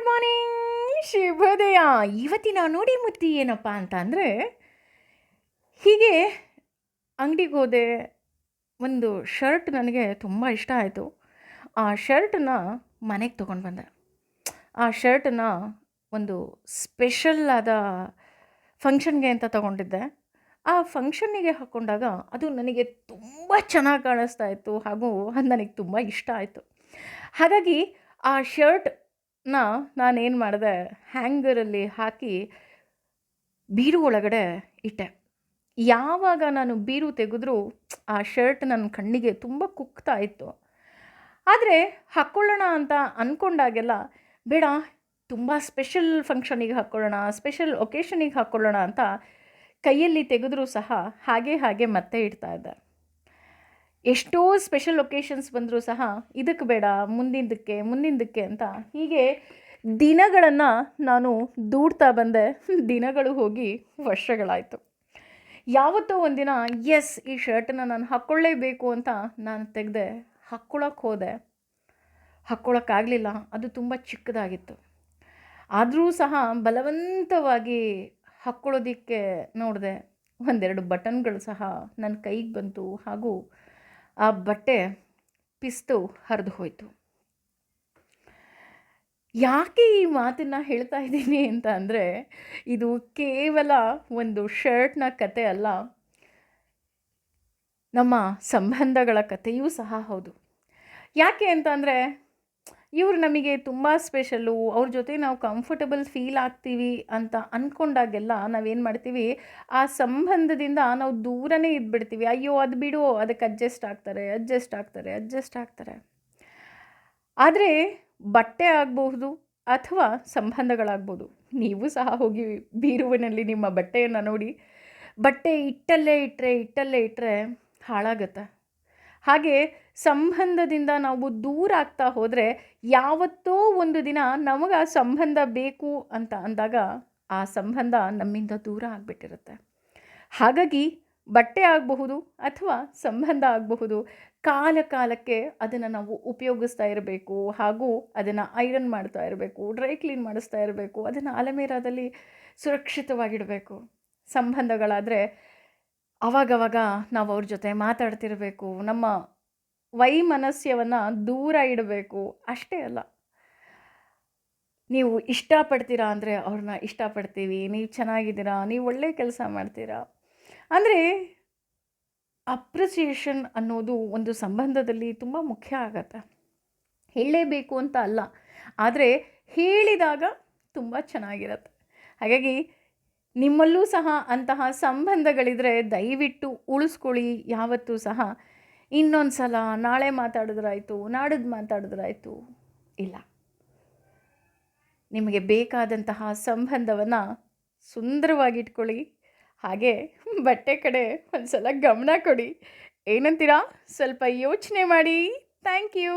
Good morning ಶುಭೋದಯ ಇವತ್ತಿನ ನೋಡಿ ಮುತ್ತಿ ಏನಪ್ಪ ಅಂತ ಅಂದರೆ, ಹೀಗೆ ಅಂಗಡಿಗೆ ಹೋದೆ, ಒಂದು ಶರ್ಟ್ ನನಗೆ ತುಂಬ ಇಷ್ಟ ಆಯಿತು. ಆ ಶರ್ಟನ್ನ ಮನೆಗೆ ತೊಗೊಂಡು ಬಂದೆ. ಆ ಶರ್ಟನ್ನ ಒಂದು ಸ್ಪೆಷಲ್ ಆದ ಫಂಕ್ಷನ್ಗೆ ಅಂತ ತಗೊಂಡಿದ್ದೆ. ಆ ಫಂಕ್ಷನ್ನಿಗೆ ಹಾಕ್ಕೊಂಡಾಗ ಅದು ನನಗೆ ತುಂಬ ಚೆನ್ನಾಗಿ ಕಾಣಿಸ್ತಾ ಇತ್ತು ಹಾಗೂ ಅದು ನನಗೆ ತುಂಬ ಇಷ್ಟ ಆಯಿತು. ಹಾಗಾಗಿ ಆ ಶರ್ಟ್ನ ನಾನೇನು ಮಾಡಿದೆ, ಹ್ಯಾಂಗರಲ್ಲಿ ಹಾಕಿ ಬೀರು ಒಳಗಡೆ ಇಟ್ಟೆ. ಯಾವಾಗ ನಾನು ಬೀರು ತೆಗೆದ್ರೂ ಆ ಶರ್ಟ್ ನನ್ನ ಕಣ್ಣಿಗೆ ತುಂಬ ಕುಕ್ತಾ ಇತ್ತು. ಆದರೆ ಹಾಕ್ಕೊಳ್ಳೋಣ ಅಂತ ಅಂದ್ಕೊಂಡಾಗೆಲ್ಲ ಬೇಡ, ತುಂಬ ಸ್ಪೆಷಲ್ ಫಂಕ್ಷನಿಗೆ ಹಾಕ್ಕೊಳ್ಳೋಣ ಸ್ಪೆಷಲ್ ಒಕೇಶನಿಗೆ ಹಾಕ್ಕೊಳ್ಳೋಣ ಅಂತ ಕೈಯಲ್ಲಿ ತೆಗೆದ್ರೂ ಸಹ ಹಾಗೆ ಹಾಗೆ ಮತ್ತೆ ಇಡ್ತಾ ಇದ್ದೆ. ಎಷ್ಟೋ ಸ್ಪೆಷಲ್ ಲೊಕೇಶನ್ಸ್ ಬಂದರೂ ಸಹ ಇದಕ್ಕೆ ಬೇಡ, ಮುಂದಿಂದಕ್ಕೆ ಮುಂದಿಂದಕ್ಕೆ ಅಂತ ಹೀಗೆ ದಿನಗಳನ್ನು ನಾನು ದೂಡ್ತಾ ಬಂದೆ. ದಿನಗಳು ಹೋಗಿ ವರ್ಷಗಳಾಯಿತು. ಯಾವತ್ತೋ ಒಂದಿನ ಎಸ್ ಈ ಶರ್ಟನ್ನು ನಾನು ಹಾಕ್ಕೊಳ್ಳೇಬೇಕು ಅಂತ ನಾನು ತೆಗೆದೆ ಹಾಕ್ಕೊಳಕ್ಕೆ ಹೋದೆ. ಹಾಕ್ಕೊಳಕ್ಕಾಗಲಿಲ್ಲ ಅದು ತುಂಬ ಚಿಕ್ಕದಾಗಿತ್ತು. ಆದರೂ ಸಹ ಬಲವಂತವಾಗಿ ಹಾಕ್ಕೊಳ್ಳೋದಕ್ಕೆ ನೋಡಿದೆ, ಒಂದೆರಡು ಬಟನ್ಗಳು ಸಹ ನನ್ನ ಕೈಗೆ ಬಂತು. ಹಾಗೂ ಆ ಬಟ್ಟೆ ಪಿಸ್ತು ಹರಿದು ಹೋಯಿತು. ಯಾಕೆ ಈ ಮಾತನ್ನು ಹೇಳ್ತಾ ಇದ್ದೀನಿ ಅಂತ ಅಂದರೆ, ಇದು ಕೇವಲ ಒಂದು ಶರ್ಟ್ನ ಕತೆ ಅಲ್ಲ. ನಮ್ಮ ಸಂಬಂಧಗಳ ಕಥೆಯೂ ಸಹ ಹೌದು. ಯಾಕೆ ಅಂತ ಅಂದರೆ ಇವರು ನಮಗೆ ತುಂಬ ಸ್ಪೆಷಲ್ಲು ಅವ್ರ ಜೊತೆ ನಾವು ಕಂಫರ್ಟಬಲ್ ಫೀಲ್ ಆಗ್ತೀವಿ ಅಂತ ಅಂದ್ಕೊಂಡಾಗೆಲ್ಲ ನಾವೇನು ಮಾಡ್ತೀವಿ, ಆ ಸಂಬಂಧದಿಂದ ನಾವು ದೂರನೇ ಇದ್ಬಿಡ್ತೀವಿ. ಅಯ್ಯೋ, ಅದು ಬಿಡು, ಅದಕ್ಕೆ ಅಡ್ಜಸ್ಟ್ ಆಗ್ತಾರೆ ಅಡ್ಜಸ್ಟ್ ಆಗ್ತಾರೆ ಅಡ್ಜಸ್ಟ್ ಆಗ್ತಾರೆ. ಆದರೆ ಬಟ್ಟೆ ಆಗಬಹುದು ಅಥವಾ ಸಂಬಂಧಗಳಾಗ್ಬೋದು ನೀವು ಸಹ ಹೋಗಿ ಬೀರುವಿನಲ್ಲಿ ನಿಮ್ಮ ಬಟ್ಟೆಯನ್ನು ನೋಡಿ, ಬಟ್ಟೆ ಇಟ್ಟಲ್ಲೇ ಇಟ್ಟರೆ ಇಟ್ಟಲ್ಲೇ ಇಟ್ಟರೆ ಹಾಳಾಗತ್ತೆ? ಹಾಗೆ ಸಂಬಂಧದಿಂದ ನಾವು ದೂರ ಆಗ್ತಾ ಹೋದರೆ ಯಾವತ್ತೋ ಒಂದು ದಿನ ನಮಗೆ ಆ ಸಂಬಂಧ ಬೇಕು ಅಂತ ಅಂದಾಗ ಆ ಸಂಬಂಧ ನಮ್ಮಿಂದ ದೂರ ಆಗಿಬಿಟ್ಟಿರುತ್ತೆ. ಹಾಗಾಗಿ ಬಟ್ಟೆ ಆಗಬಹುದು ಅಥವಾ ಸಂಬಂಧ ಆಗಬಹುದು, ಕಾಲ ಕಾಲಕ್ಕೆ ಅದನ್ನು ನಾವು ಉಪಯೋಗಿಸ್ತಾ ಇರಬೇಕು ಹಾಗೂ ಅದನ್ನು ಐರನ್ ಮಾಡ್ತಾ ಇರಬೇಕು, ಡ್ರೈ ಕ್ಲೀನ್ ಮಾಡಿಸ್ತಾ ಇರಬೇಕು, ಅದನ್ನು ಅಲಮೇರಾದಲ್ಲಿ ಸುರಕ್ಷಿತವಾಗಿಡಬೇಕು. ಸಂಬಂಧಗಳಾದರೆ ಅವಾಗವಾಗ ನಾವು ಅವ್ರ ಜೊತೆ ಮಾತಾಡ್ತಿರಬೇಕು, ನಮ್ಮ ವೈಮನಸ್ಯವನ್ನು ದೂರ ಇಡಬೇಕು. ಅಷ್ಟೇ ಅಲ್ಲ. ನೀವು ಇಷ್ಟಪಡ್ತೀರಾ ಅಂದರೆ ಅವ್ರನ್ನ ಇಷ್ಟಪಡ್ತೀವಿ, ನೀವು ಚೆನ್ನಾಗಿದ್ದೀರಾ, ನೀವು ಒಳ್ಳೆ ಕೆಲಸ ಮಾಡ್ತೀರಾ? ಅಂದರೆ ಅಪ್ರಿಸಿಯೇಷನ್ ಅನ್ನೋದು ಒಂದು ಸಂಬಂಧದಲ್ಲಿ ತುಂಬ ಮುಖ್ಯ ಆಗತ್ತೆ. ಹೇಳಲೇಬೇಕು ಅಂತ ಅಲ್ಲ. ಆದರೆ ಹೇಳಿದಾಗ ತುಂಬ ಚೆನ್ನಾಗಿರತ್ತೆ. ಹಾಗಾಗಿ ನಿಮ್ಮಲ್ಲೂ ಸಹ ಅಂತಹ ಸಂಬಂಧಗಳಿದ್ರೆ ದಯವಿಟ್ಟು ಉಳಿಸ್ಕೊಳ್ಳಿ. ಯಾವತ್ತೂ ಸಹ ಇನ್ನೊಂದು ಸಲ ನಾಳೆ ಮಾತಾಡಿದ್ರಾಯ್ತು, ನಾಡಿದ್ದು ಮಾತಾಡಿದ್ರಾಯ್ತು, ಇಲ್ಲ. ನಿಮಗೆ ಬೇಕಾದಂತಹ ಸಂಬಂಧವನ್ನು ಸುಂದರವಾಗಿಟ್ಕೊಳ್ಳಿ. ಹಾಗೆ ಬಟ್ಟೆ ಕಡೆ ಒಂದು ಸಲ ಗಮನ ಕೊಡಿ. ಏನಂತೀರಾ? ಸ್ವಲ್ಪ ಯೋಚನೆ ಮಾಡಿ. Thank you.